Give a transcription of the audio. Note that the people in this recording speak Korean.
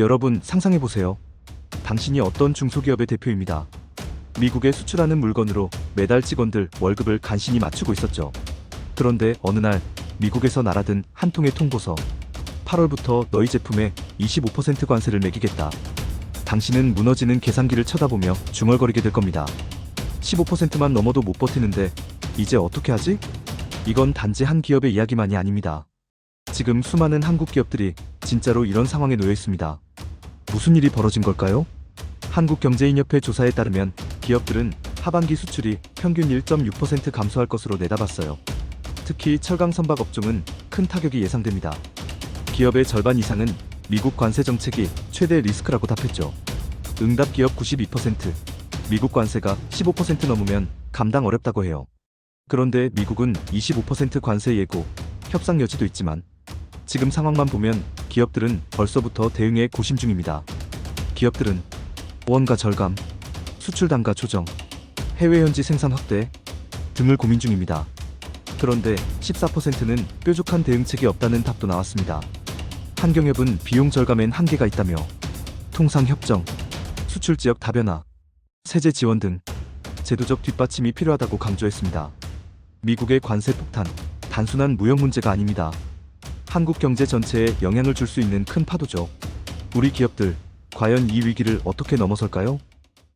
여러분 상상해보세요. 당신이 어떤 중소기업의 대표입니다. 미국에 수출하는 물건으로 매달 직원들 월급을 간신히 맞추고 있었죠. 그런데 어느 날 미국에서 날아든 한 통의 통보서 8월부터 너희 제품에 25% 관세를 매기겠다. 당신은 무너지는 계산기를 쳐다보며 중얼거리게 될 겁니다. 15%만 넘어도 못 버티는데 이제 어떻게 하지? 이건 단지 한 기업의 이야기만이 아닙니다. 지금 수많은 한국 기업들이 진짜로 이런 상황에 놓여 있습니다. 무슨 일이 벌어진 걸까요? 한국경제인협회 조사에 따르면 기업들은 하반기 수출이 평균 1.6% 감소할 것으로 내다봤어요. 특히 철강 선박 업종은 큰 타격이 예상됩니다. 기업의 절반 이상은 미국 관세 정책이 최대 리스크라고 답했죠. 응답 기업 92%, 미국 관세가 15% 넘으면 감당 어렵다고 해요. 그런데 미국은 25% 관세 예고, 협상 여지도 있지만 지금 상황만 보면 기업들은 벌써부터 대응에 고심 중입니다. 기업들은 원가 절감, 수출 단가 조정, 해외 현지 생산 확대 등을 고민 중입니다. 그런데 14%는 뾰족한 대응책이 없다는 답도 나왔습니다. 한경협은 비용 절감엔 한계가 있다며 통상 협정, 수출 지역 다변화, 세제 지원 등 제도적 뒷받침이 필요하다고 강조했습니다. 미국의 관세 폭탄, 단순한 무역 문제가 아닙니다. 한국 경제 전체에 영향을 줄 수 있는 큰 파도죠. 우리 기업들, 과연 이 위기를 어떻게 넘어설까요?